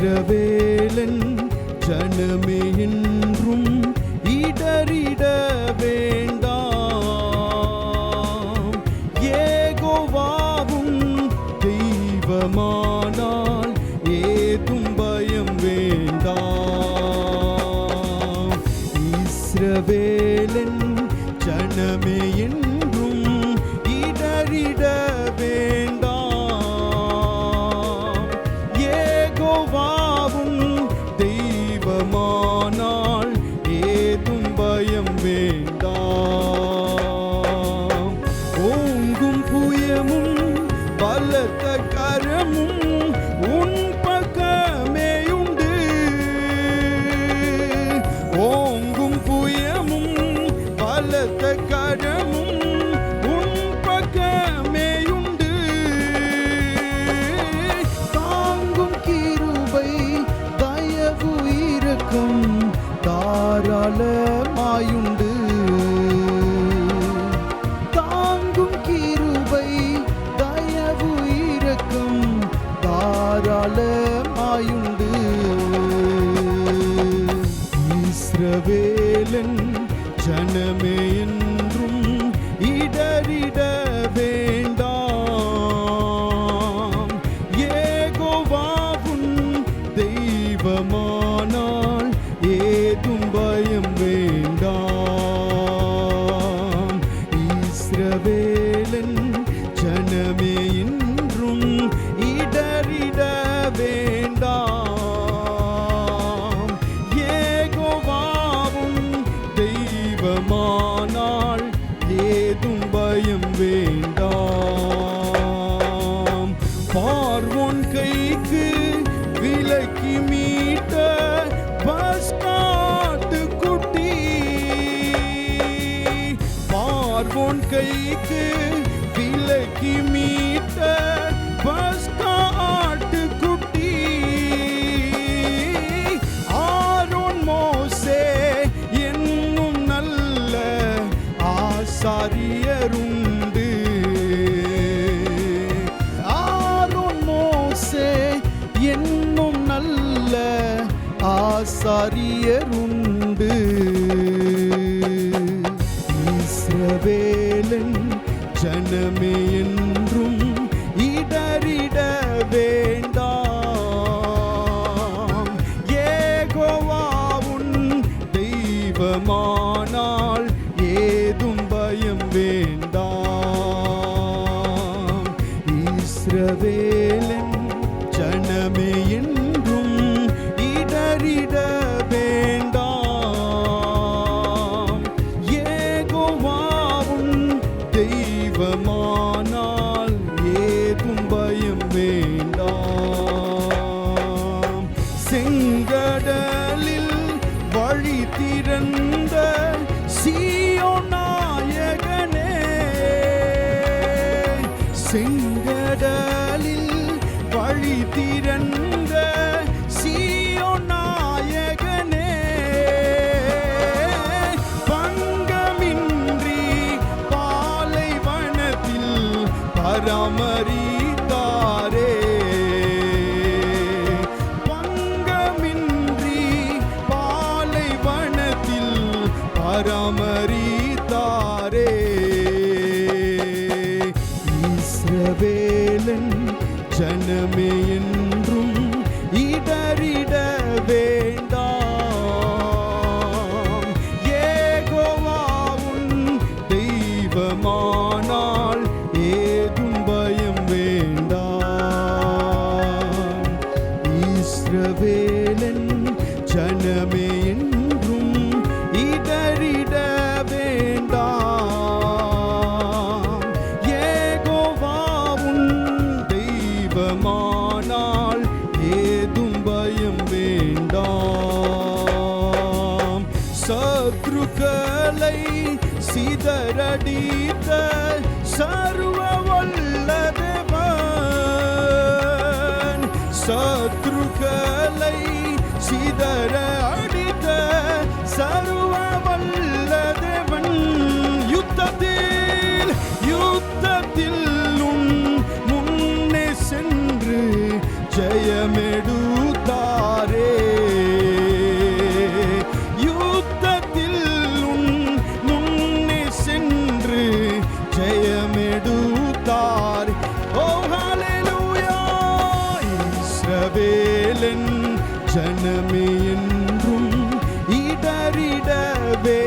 இஸ்ரவேலன் ஜனமே என்றும் இடறிட வேண்டாம். ஏகோவாவும் தெய்வமானால் ஏதும் பயம் வேண்டாம். இஸ்ரவேலன் விலக்கி மீட்ட பஸ் காட்டு. குட்டி பார்வோன் கைக்கு விலக்கி மீட்ட பஸ் காட்டு. குட்டி ஆரோன் மோசே என்னும் நல்ல ஆசாரியருண்டு இஸ்ரவேலன் ஜனமே என்றும் இடறிட வேண்டாம். ஏகோவாவுன் தெய்வமானால் ஏதும் பயம் வேண்டாம். இஸ்ரவேலன் பராமரித்தாரே பங்கமின்றி பாலைவனத்தில் பராமரித்தாரே. கரடித்த சர்வ வல்லதேவன் சத்ருக்களை சிதற அடித்த சர்வ வல்லதேவன் யுத்தத்தில் யுத்தத்தில் உன் முன்னே சென்று ஜெயமெடுத்தாரே. ஜனமே என்றும் இடறிட வேண்டாம்.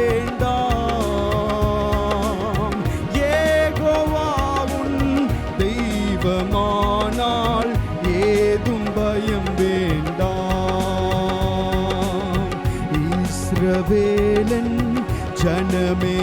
ஏகோவாவும் தெய்வமானால் ஏதும் பயம் வேண்டாம். இஸ்ரவேலன் ஜனமே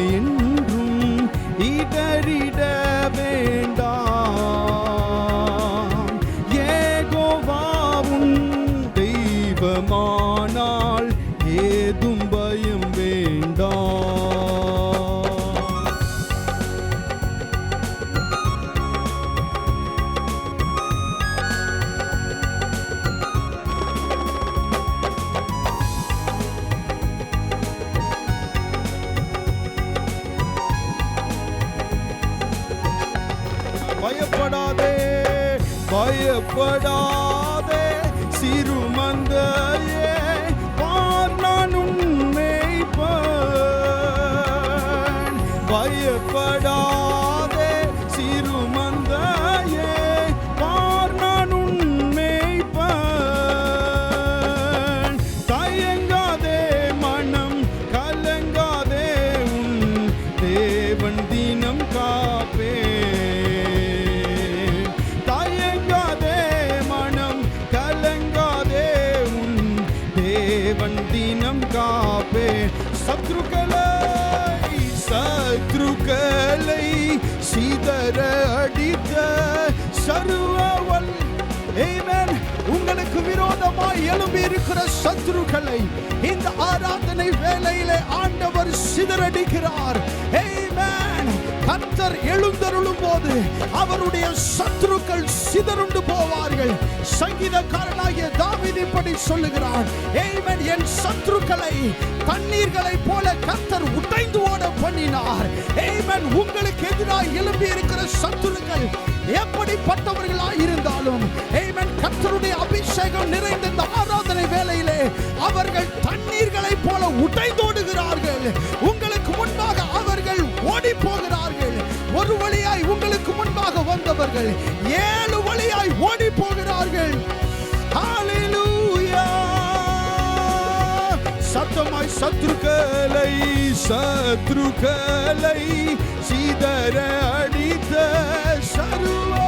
பயப்படாதே பயப்படாதே சிறுமந்தையே தேவன் தினம் காப்பே. சத்ருக்களை சத்ருக்களை சிதற அடித்த சர்வவல். Amen. உங்களுக்கு விரோதமாய் எழும்பி இருக்கிற சத்துருக்களை இந்த ஆராதனை வேலையிலே ஆண்டவர் சிதறடிக்கிறார். கர்த்தர் எழுந்தருளும் போது அவருடைய சத்துருக்கள் சிதறுண்டு போவார்கள் சங்கீதக்காரனாகிய தாவீது இப்படி சொல்லுகிறார் Amen. என் சத்துருக்களை தண்ணீர்களை போல கர்த்தர் உடைந்து ஓட பண்ணினார் Amen. உங்களுக்கு எதிராக எழும்பி இருக்கிற சத்துருக்கள் எப்படிப்பட்டவர்களாய் இருந்தாலும் அவர்கள் ஏழு வழியாய் ஓடி போகிறார்கள் சத்தமாய் சத்ருக்களை சத்ருக்களை சீதர அடித்த சருவா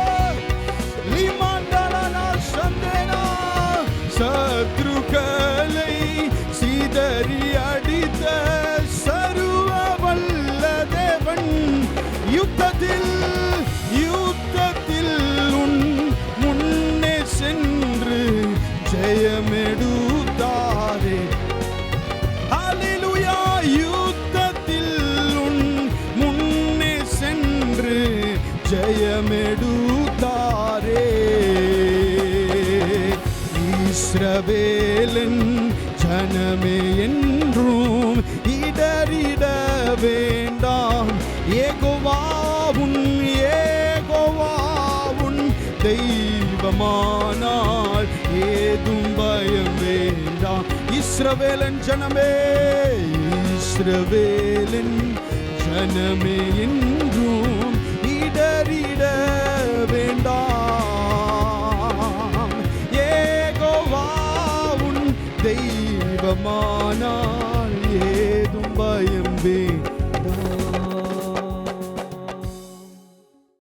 தெய்வமானால் ஏதும் பயம் வேண்டாம் இஸ்ரவேலன் ஜனமே இஸ்ரவேலன் ஜனமே என்றும் இடறிட வேண்டாம்